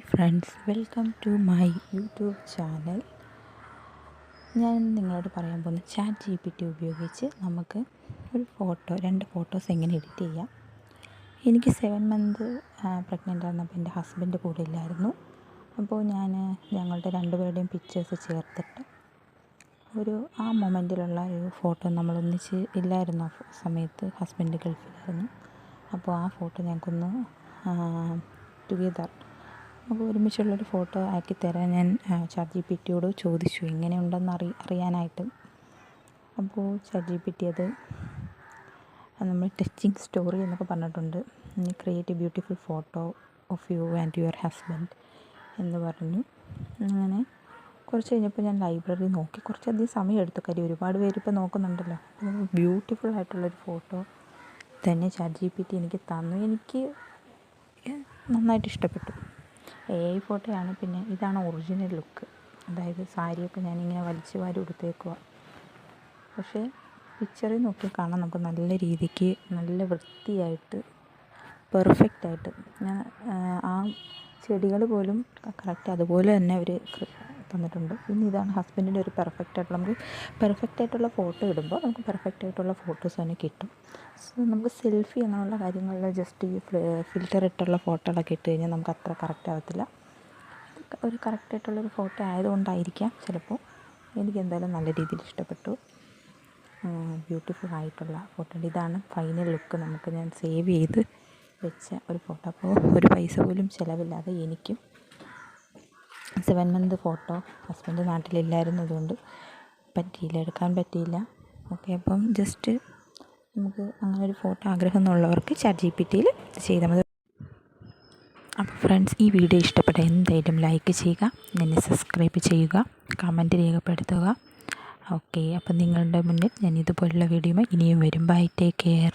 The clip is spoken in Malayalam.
Friends welcome to my YouTube channel. ഞാൻ നിങ്ങളോട് പറയാൻ പോകുന്ന ചാറ്റ് ജി പി ടി ഉപയോഗിച്ച് നമുക്ക് ഒരു ഫോട്ടോ രണ്ട് ഫോട്ടോസ് എങ്ങനെ എഡിറ്റ് ചെയ്യാം. എനിക്ക് സെവൻ മന്ത് പ്രഗ്നന്റ് ആയിരുന്നപ്പോൾ എന്റെ ഹസ്ബൻഡ് കൂടെ ഇല്ലായിരുന്നു. അപ്പോൾ ഞാൻ ഞങ്ങളുടെ രണ്ടുപേരുടെയും പിക്ചേഴ്സ് ചേർത്തിട്ട് ഒരു ആ മൊമെന്റിലുള്ള ഒരു ഫോട്ടോ നമ്മളൊന്നിച്ച് ഇല്ലായിരുന്നു. ആ സമയത്ത് ഹസ്ബൻഡ് ഗൾഫിലായിരുന്നു. അപ്പോൾ ആ ഫോട്ടോ ഞങ്ങൾക്കൊന്ന് ടുഗെദർ അപ്പോൾ ഒരുമിച്ചുള്ളൊരു ഫോട്ടോ ആക്കി തരാൻ ഞാൻ ചാറ്റ് ജി പി ടിയോട് ചോദിച്ചു. ഇങ്ങനെയുണ്ടെന്ന് അറി അറിയാനായിട്ട്. അപ്പോൾ ചാറ്റ് ജി പി ടി അത് നമ്മൾ ടച്ചിങ് സ്റ്റോറി എന്നൊക്കെ പറഞ്ഞിട്ടുണ്ട്. Create a beautiful photo of you and your husband എന്ന് പറഞ്ഞു. അങ്ങനെ കുറച്ച് കഴിഞ്ഞപ്പോൾ ഞാൻ ലൈബ്രറി നോക്കി. കുറച്ചധികം സമയം എടുത്തു. കാര്യം ഒരുപാട് പേര് ഇപ്പോൾ നോക്കുന്നുണ്ടല്ലോ. ബ്യൂട്ടിഫുൾ ആയിട്ടുള്ളൊരു ഫോട്ടോ തന്നെ ചാറ്റ് ജി പി ടി എനിക്ക് തന്നു. എനിക്ക് നന്നായിട്ട് ഇഷ്ടപ്പെട്ടു. എ ഐ ഫോട്ടോയാണ് പിന്നെ ഇതാണ് ഒറിജിനൽ ലുക്ക് അതായത് സാരിയൊക്കെ ഞാനിങ്ങനെ വലിച്ചു വാരി ഉടുത്തേക്കുക പക്ഷേ പിക്ചറിൽ നോക്കി കാണാൻ നമുക്ക് നല്ല രീതിക്ക് നല്ല വൃത്തിയായിട്ട് പെർഫെക്റ്റായിട്ട് ഞാൻ ആ ചെടികൾ പോലും കറക്റ്റ് അതുപോലെ തന്നെ അവർ തന്നിട്ടുണ്ട്. പിന്നെ ഇതാണ് ഹസ്ബൻഡിന്റെ ഒരു പെർഫെക്റ്റ് ആയിട്ടുള്ള നമുക്ക് പെർഫെക്റ്റ് ആയിട്ടുള്ള ഫോട്ടോ ഇടുമ്പോൾ നമുക്ക് പെർഫെക്റ്റ് ആയിട്ടുള്ള ഫോട്ടോസ് തന്നെ കിട്ടും. സോ നമുക്ക് സെൽഫി അങ്ങനെയുള്ള കാര്യങ്ങളിൽ ജസ്റ്റ് ഈ ഫിൽറ്റർ ഇട്ടുള്ള ഫോട്ടോകളൊക്കെ ഇട്ട് കഴിഞ്ഞാൽ നമുക്ക് അത്ര കറക്റ്റ് ആവത്തില്ല. ഒരു കറക്റ്റ് ആയിട്ടുള്ളൊരു ഫോട്ടോ ആയതുകൊണ്ടായിരിക്കാം ചിലപ്പോൾ. എനിക്ക് എന്തായാലും നല്ല രീതിയിൽ ഇഷ്ടപ്പെട്ടു. ബ്യൂട്ടിഫുൾ ആയിട്ടുള്ള ഫോട്ടോ ഇതാണ് ഫൈനൽ ലുക്ക് നമുക്ക് ഞാൻ സേവ് ചെയ്ത് വെച്ച ഒരു ഫോട്ടോ അപ്പോൾ ഒരു പൈസ പോലും ചിലവില്ലാതെ എനിക്കും സെവൻ മന്ത് ഫോട്ടോ. ഹസ്ബൻഡ് നാട്ടിലില്ലായിരുന്നതുകൊണ്ട് പറ്റിയില്ല എടുക്കാൻ പറ്റിയില്ല. ഓക്കെ അപ്പം ജസ്റ്റ് നമുക്ക് അങ്ങനെ ഒരു ഫോട്ടോ ആഗ്രഹം എന്നുള്ളവർക്ക് ചാറ്റ് ജി പി ടിയിൽ ചെയ്താൽ മതി. അപ്പോൾ ഫ്രണ്ട്സ് ഈ വീഡിയോ ഇഷ്ടപ്പെട്ട എന്തായാലും ലൈക്ക് ചെയ്യുക എന്നെ സബ്സ്ക്രൈബ് ചെയ്യുക കമന്റ് രേഖപ്പെടുത്തുക. ഓക്കെ അപ്പം നിങ്ങളുടെ മുന്നിൽ ഞാൻ ഇതുപോലുള്ള വീഡിയോ ഇനിയും വരും. Bye take care